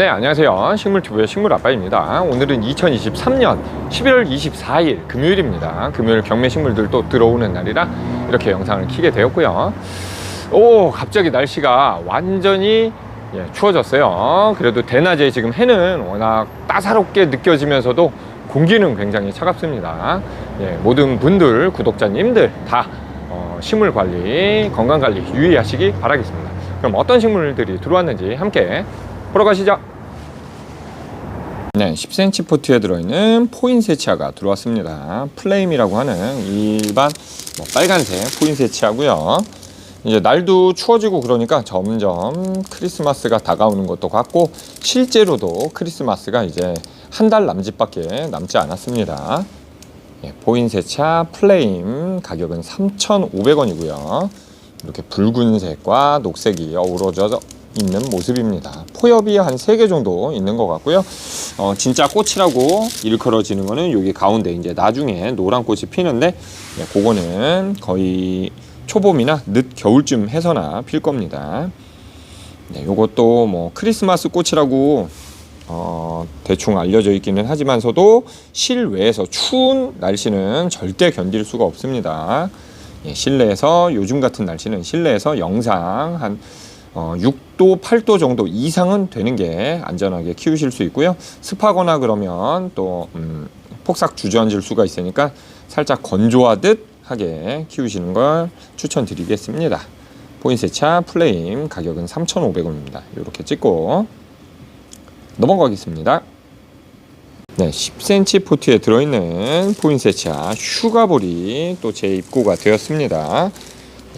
네, 안녕하세요. 식물튜브의 식물아빠입니다. 오늘은 2023년 11월 24일 금요일입니다. 금요일 경매 식물들 또 들어오는 날이라 이렇게 영상을 키게 되었고요. 오, 갑자기 날씨가 완전히 예, 추워졌어요. 그래도 대낮에 지금 해는 워낙 따사롭게 느껴지면서도 공기는 굉장히 차갑습니다. 예, 모든 분들, 구독자님들 다 어, 식물 관리, 건강 관리 유의하시기 바라겠습니다. 그럼 어떤 식물들이 들어왔는지 함께 보러 가시죠. 네, 10cm 포트에 들어있는 포인세치아가 들어왔습니다. 플레임이라고 하는 일반 뭐 빨간색 포인세치아고요. 이제 날도 추워지고 그러니까 점점 크리스마스가 다가오는 것도 같고 실제로도 크리스마스가 이제 한 달 남짓밖에 남지 않았습니다. 예, 포인세차 플레임 가격은 3,500원이고요. 이렇게 붉은색과 녹색이 어우러져 있는 모습입니다. 포엽이 한 3개 정도 있는 것 같고요. 어, 진짜 꽃이라고 일컬어지는 거는 여기 가운데 이제 나중에 노란 꽃이 피는데 예, 그거는 거의 초봄이나 늦 겨울쯤 해서나 필 겁니다. 네, 요것도 뭐 크리스마스 꽃이라고 어, 대충 알려져 있기는 하지만서도 실외에서 추운 날씨는 절대 견딜 수가 없습니다. 예, 실내에서 요즘 같은 날씨는 실내에서 영상 한 어, 6도, 8도 정도 이상은 되는 게 안전하게 키우실 수 있고요. 습하거나 그러면 또 음, 폭삭 주저앉을 수가 있으니까 살짝 건조하듯 하게 키우시는 걸 추천드리겠습니다. 포인세차 플레임 가격은 3,500원입니다. 이렇게 찍고 넘어가겠습니다. 네, 10cm 포트에 들어있는 포인세차 슈가볼이 또 재입고가 되었습니다.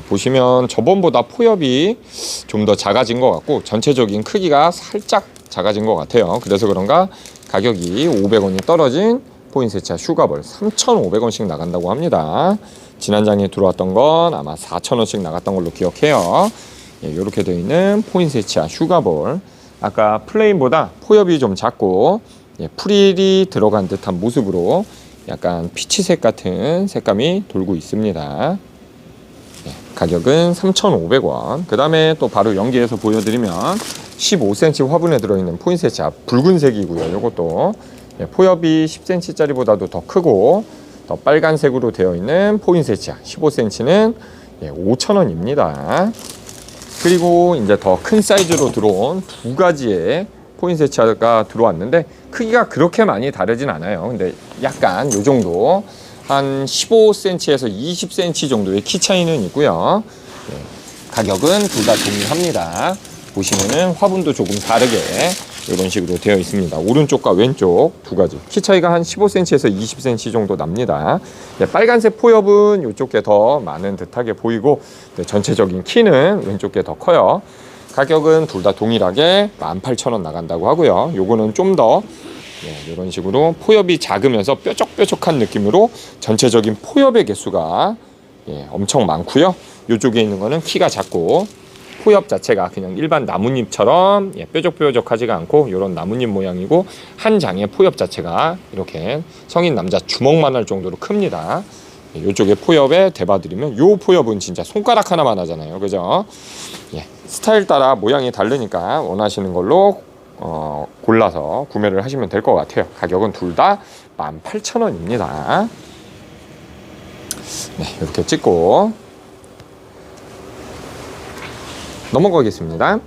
보시면 저번보다 포엽이 좀 더 작아진 것 같고 전체적인 크기가 살짝 작아진 것 같아요. 그래서 그런가 가격이 500원이 떨어진 포인세차 슈가볼 3,500원씩 나간다고 합니다. 지난 장에 들어왔던 건 아마 4,000원씩 나갔던 걸로 기억해요. 예, 이렇게 되어 있는 포인세차 슈가볼 아까 플레인보다 포엽이 좀 작고 예, 프릴이 들어간 듯한 모습으로 약간 피치색 같은 색감이 돌고 있습니다. 예, 가격은 3,500원. 그 다음에 또 바로 연기해서 보여드리면 15cm 화분에 들어있는 포인세차 붉은색이고요. 이것도 예, 포엽이 10cm짜리보다도 더 크고 더 빨간색으로 되어 있는 포인세차 15cm는 예, 5,000원입니다. 그리고 이제 더 큰 사이즈로 들어온 두 가지의 포인세차가 들어왔는데 크기가 그렇게 많이 다르진 않아요. 근데 약간 요 정도 한 15cm에서 20cm 정도의 키 차이는 있고요. 예, 가격은 둘 다 동일합니다. 보시면은 화분도 조금 다르게 이런 식으로 되어 있습니다. 오른쪽과 왼쪽 두 가지. 키 차이가 한 15cm에서 20cm 정도 납니다. 네, 빨간색 포엽은 이쪽에 더 많은 듯하게 보이고 네, 전체적인 키는 왼쪽 게 더 커요. 가격은 둘 다 동일하게 18,000원 나간다고 하고요. 요거는 좀더 네, 이런 식으로 포엽이 작으면서 뾰족뾰족한 느낌으로 전체적인 포엽의 개수가 예, 엄청 많고요. 이쪽에 있는 거는 키가 작고 포엽 자체가 그냥 일반 나뭇잎처럼 예, 뾰족뾰족하지가 않고 이런 나뭇잎 모양이고 한 장의 포엽 자체가 이렇게 성인 남자 주먹만 할 정도로 큽니다. 예, 이쪽에 포엽에 대봐드리면 요 포엽은 진짜 손가락 하나만 하잖아요. 그죠? 예, 스타일 따라 모양이 다르니까 원하시는 걸로 어, 골라서 구매를 하시면 될 것 같아요. 가격은 둘 다 18,000원입니다. 네, 이렇게 찍고 넘어가겠습니다.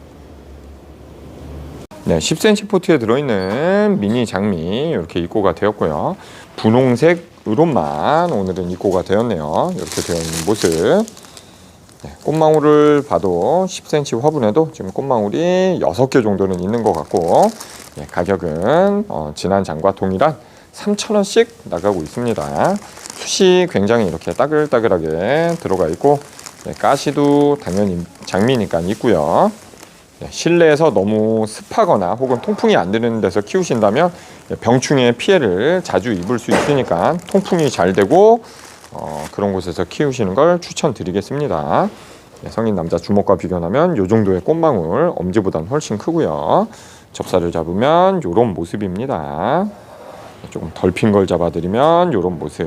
네, 10cm 포트에 들어있는 미니 장미 이렇게 입고가 되었고요. 분홍색으로만 오늘은 입고가 되었네요. 이렇게 되어 있는 모습. 네, 꽃망울을 봐도 10cm 화분에도 지금 꽃망울이 6개 정도는 있는 것 같고 네, 가격은 어, 지난 장과 동일한 3,000원씩 나가고 있습니다. 숱이 굉장히 이렇게 따글따글하게 들어가 있고 네, 가시도 당연히 장미니까 있고요. 네, 실내에서 너무 습하거나 혹은 통풍이 안 되는 데서 키우신다면 네, 병충해 피해를 자주 입을 수 있으니까 통풍이 잘 되고 어, 그런 곳에서 키우시는 걸 추천드리겠습니다. 네, 성인 남자 주먹과 비교하면 이 정도의 꽃망울 엄지보다는 훨씬 크고요. 접사를 잡으면 이런 모습입니다. 네, 조금 덜 핀 걸 잡아드리면 이런 모습.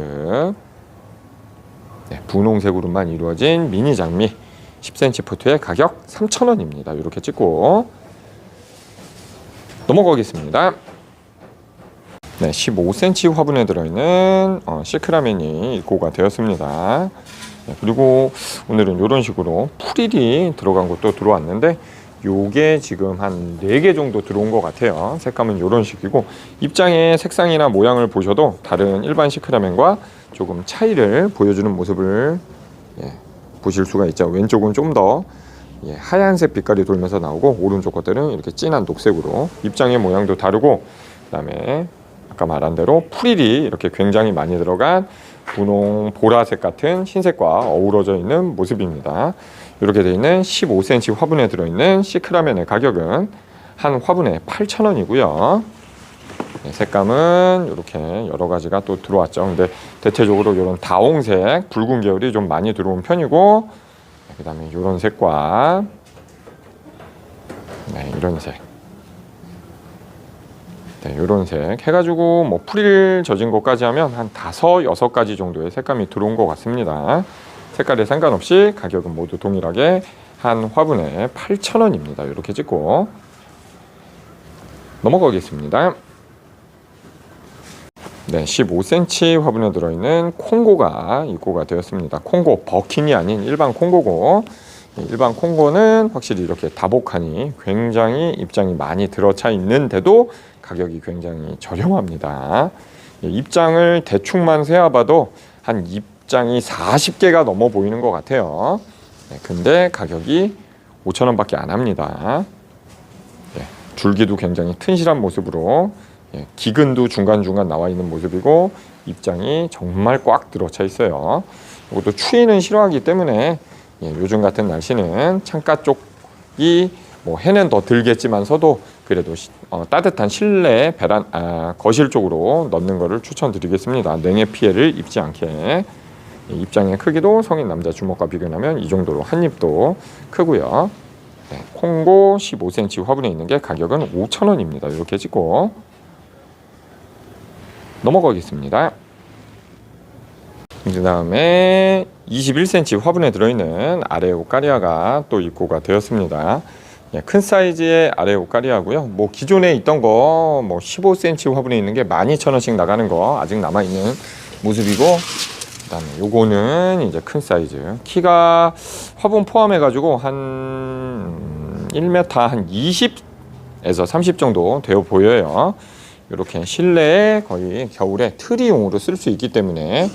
네, 분홍색으로만 이루어진 미니 장미 10cm 포트의 가격 3,000원입니다. 이렇게 찍고 넘어가겠습니다. 네, 15cm 화분에 들어있는 어, 시크라멘이 입고가 되었습니다. 네, 그리고 오늘은 이런 식으로 프릴이 들어간 것도 들어왔는데 요게 지금 한 4개 정도 들어온 것 같아요. 색감은 이런 식이고 입장의 색상이나 모양을 보셔도 다른 일반 시크라멘과 조금 차이를 보여주는 모습을 예, 보실 수가 있죠. 왼쪽은 좀더 예, 하얀색 빛깔이 돌면서 나오고 오른쪽 것들은 이렇게 진한 녹색으로 입장의 모양도 다르고 그다음에 아까 말한 대로 프릴이 이렇게 굉장히 많이 들어간 분홍 보라색 같은 흰색과 어우러져 있는 모습입니다. 이렇게 되어 있는 15cm 화분에 들어있는 시크라멘의 가격은 한 화분에 8,000원이고요. 네, 색감은 이렇게 여러 가지가 또 들어왔죠. 근데 대체적으로 이런 다홍색, 붉은 계열이 좀 많이 들어온 편이고, 그 다음에 이런 색과 네, 이런 색. 네, 이런 색 해가지고 뭐 프릴 젖은 것까지 하면 한 다섯 여섯 가지 정도의 색감이 들어온 것 같습니다. 색깔에 상관없이 가격은 모두 동일하게 한 화분에 8,000원입니다. 이렇게 찍고 넘어가겠습니다. 네, 15cm 화분에 들어있는 콩고가 입고가 되었습니다. 콩고 버킨이 아닌 일반 콩고고 네, 일반 콩고는 확실히 이렇게 다복하니 굉장히 입장이 많이 들어차 있는데도 가격이 굉장히 저렴합니다. 예, 입장을 대충만 세어봐도 한 입장이 40개가 넘어 보이는 것 같아요. 네, 근데 가격이 5,000원밖에 안 합니다. 예, 줄기도 굉장히 튼실한 모습으로 예, 기근도 중간중간 나와 있는 모습이고 입장이 정말 꽉 들어차 있어요. 이것도 추위는 싫어하기 때문에 예, 요즘 같은 날씨는 창가 쪽이 뭐 해는 더 들겠지만서도 그래도 시- 어, 따뜻한 실내 베란 아, 거실 쪽으로 넣는 것을 추천드리겠습니다. 냉해 피해를 입지 않게 이 입장의 크기도 성인 남자 주먹과 비교하면 이 정도로 한 입도 크고요. 네, 콩고 15cm 화분에 있는 게 가격은 5,000원입니다. 이렇게 찍고 넘어가겠습니다. 그 다음에 21cm 화분에 들어있는 아래 오카리아가 또 입고가 되었습니다. 예, 큰 사이즈의 아래 오카리아고요. 뭐 기존에 있던 거 뭐 15cm 화분에 있는 게 12,000원씩 나가는 거 아직 남아 있는 모습이고 그다음에 요거는 이제 큰 사이즈. 키가 화분 포함해 가지고 한 1m 한 20에서 30 정도 되어 보여요. 이렇게 실내에 거의 겨울에 트리용으로 쓸 수 있기 때문에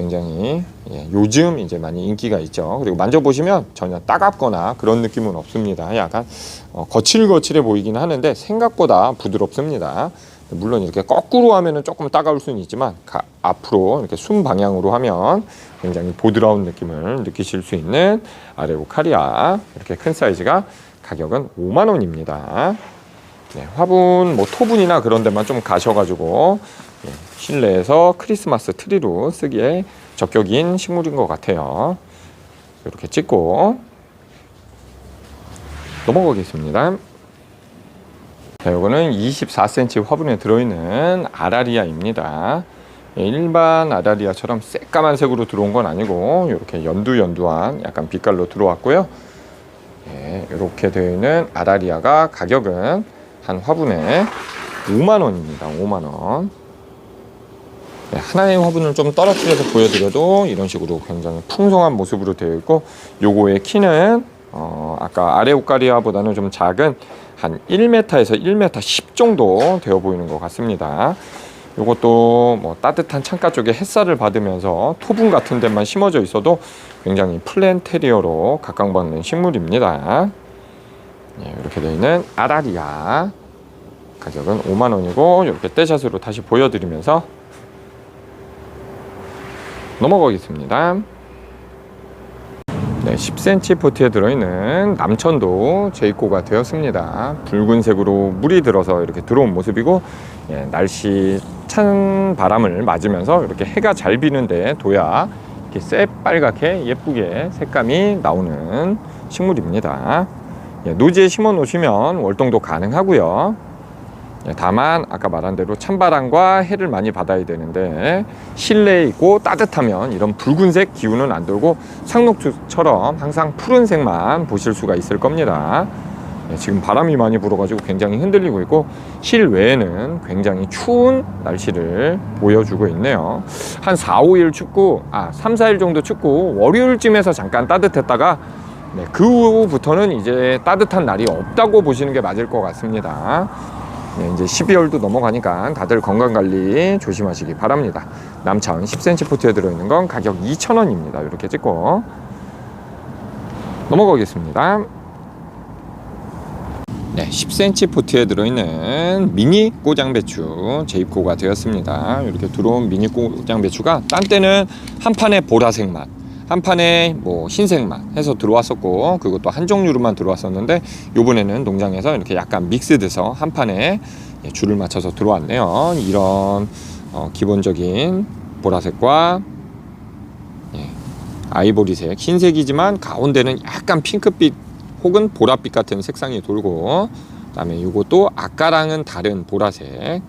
굉장히 예, 요즘 이제 많이 인기가 있죠. 그리고 만져보시면 전혀 따갑거나 그런 느낌은 없습니다. 약간 어, 거칠거칠해 보이긴 하는데 생각보다 부드럽습니다. 물론 이렇게 거꾸로 하면은 조금 따가울 수는 있지만 가- 앞으로 이렇게 순 방향으로 하면 굉장히 보드라운 느낌을 느끼실 수 있는 아레오 카리아 이렇게 큰 사이즈가 가격은 5만 원입니다. 네, 화분 뭐 토분이나 그런 데만 좀 가셔가지고 예, 실내에서 크리스마스 트리로 쓰기에 적격인 식물인 것 같아요. 이렇게 찍고 넘어가겠습니다. 자, 이거는 24cm 화분에 들어있는 아라리아입니다. 예, 일반 아라리아처럼 새까만 색으로 들어온 건 아니고 이렇게 연두연두한 약간 빛깔로 들어왔고요. 예, 이렇게 되어 있는 아라리아가 가격은 한 화분에 5만 원입니다. 5만 원. 네, 하나의 화분을 좀 떨어뜨려서 보여드려도 이런 식으로 굉장히 풍성한 모습으로 되어 있고 요거의 키는 어, 아까 아래 오카리아보다는 좀 작은 한 1m에서 1m 10 정도 되어 보이는 것 같습니다. 요것도 뭐 따뜻한 창가 쪽에 햇살을 받으면서 토분 같은 데만 심어져 있어도 굉장히 플랜테리어로 각광받는 식물입니다. 예, 이렇게 되어 있는 아라리아 가격은 5만 원이고 이렇게 떼샷으로 다시 보여드리면서 넘어가겠습니다. 네, 10cm 포트에 들어있는 남천도 재입고가 되었습니다. 붉은색으로 물이 들어서 이렇게 들어온 모습이고 예, 날씨 찬 바람을 맞으면서 이렇게 해가 잘 비는데 둬야 이렇게 새빨갛게 예쁘게 색감이 나오는 식물입니다. 예, 노지에 심어 놓으시면 월동도 가능하고요. 예, 다만 아까 말한 대로 찬바람과 해를 많이 받아야 되는데 실내에 있고 따뜻하면 이런 붉은색 기운은 안 돌고 상록주처럼 항상 푸른색만 보실 수가 있을 겁니다. 네, 지금 바람이 많이 불어가지고 굉장히 흔들리고 있고 실외에는 굉장히 추운 날씨를 보여주고 있네요. 한 4, 5일 춥고 아 3, 4일 정도 춥고 월요일쯤에서 잠깐 따뜻했다가 네, 그 후부터는 이제 따뜻한 날이 없다고 보시는 게 맞을 것 같습니다. 네, 이제 12월도 넘어가니까 다들 건강 관리 조심하시기 바랍니다. 남천 10cm 포트에 들어있는 건 가격 2,000원입니다. 이렇게 찍고 넘어가겠습니다. 네, 10cm 포트에 들어있는 미니 꼬장 배추 재입고가 되었습니다. 이렇게 들어온 미니 꼬장 배추가 딴 때는 한 판에 보라색 맛, 한 판에 뭐 흰색 맛 해서 들어왔었고 그것도 한 종류로만 들어왔었는데 요번에는 농장에서 이렇게 약간 믹스돼서 한 판에 예, 줄을 맞춰서 들어왔네요. 이런 어, 기본적인 보라색과 예, 아이보리색, 흰색이지만 가운데는 약간 핑크빛 혹은 보랏빛 같은 색상이 돌고 그다음에 이것도 아까랑은 다른 보라색 예,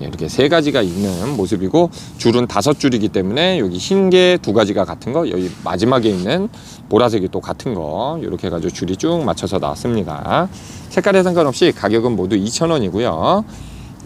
이렇게 세 가지가 있는 모습이고 줄은 다섯 줄이기 때문에 여기 흰 게 두 가지가 같은 거 여기 마지막에 있는 보라색이 또 같은 거 이렇게 해가지고 줄이 쭉 맞춰서 나왔습니다. 색깔에 상관없이 가격은 모두 2,000원이고요.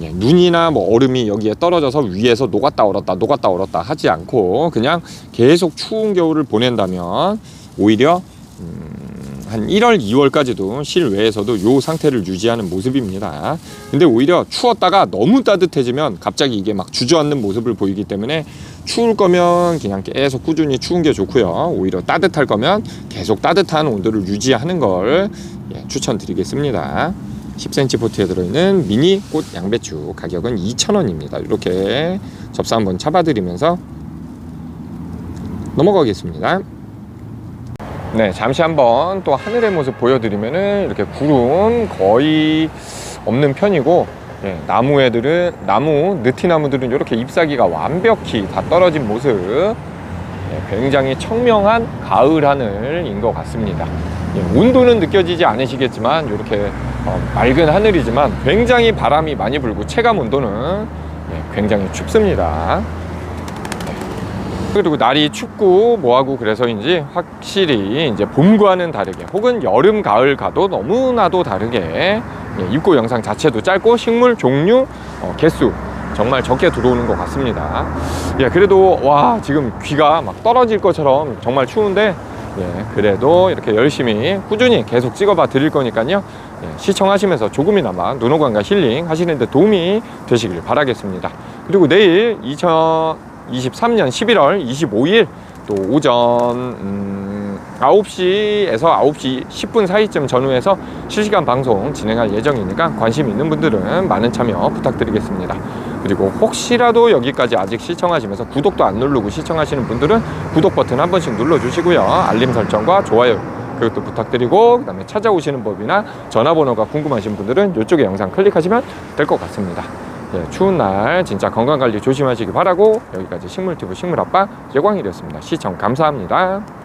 예, 눈이나 뭐 얼음이 여기에 떨어져서 위에서 녹았다 얼었다 녹았다 얼었다 하지 않고 그냥 계속 추운 겨울을 보낸다면 오히려 음, 한 1월, 2월까지도 실외에서도 요 상태를 유지하는 모습입니다. 근데 오히려 추웠다가 너무 따뜻해지면 갑자기 이게 막 주저앉는 모습을 보이기 때문에 추울 거면 그냥 계속 꾸준히 추운 게 좋고요. 오히려 따뜻할 거면 계속 따뜻한 온도를 유지하는 걸 예, 추천드리겠습니다. 10cm 포트에 들어있는 미니 꽃 양배추 가격은 2,000원입니다. 이렇게 접사 한번 잡아드리면서 넘어가겠습니다. 네, 잠시 한번 또 하늘의 모습 보여드리면은 이렇게 구름 거의 없는 편이고 예, 나무 애들은 나무 느티나무들은 이렇게 잎사귀가 완벽히 다 떨어진 모습 예, 굉장히 청명한 가을 하늘인 것 같습니다. 예, 온도는 느껴지지 않으시겠지만 이렇게 어, 맑은 하늘이지만 굉장히 바람이 많이 불고 체감 온도는 예, 굉장히 춥습니다. 그리고 날이 춥고 뭐하고 그래서인지 확실히 이제 봄과는 다르게 혹은 여름 가을 가도 너무나도 다르게 예, 입고 영상 자체도 짧고 식물 종류 어, 개수 정말 적게 들어오는 것 같습니다. 예, 그래도 와 지금 귀가 막 떨어질 것처럼 정말 추운데 예, 그래도 이렇게 열심히 꾸준히 계속 찍어봐 드릴 거니까요. 예, 시청하시면서 조금이나마 눈호강과 힐링 하시는데 도움이 되시길 바라겠습니다. 그리고 내일 2023년 11월 25일 또 오전 음, 9시에서 9시 10분 사이쯤 전후에서 실시간 방송 진행할 예정이니까 관심 있는 분들은 많은 참여 부탁드리겠습니다. 그리고 혹시라도 여기까지 아직 시청하시면서 구독도 안 누르고 시청하시는 분들은 구독 버튼 한 번씩 눌러주시고요. 알림 설정과 좋아요 그것도 부탁드리고 그다음에 찾아오시는 법이나 전화번호가 궁금하신 분들은 이쪽에 영상 클릭하시면 될 것 같습니다. 예, 추운 날 진짜 건강 관리 조심하시기 바라고 여기까지 식물티브 식물아빠 예광일이었습니다. 시청 감사합니다.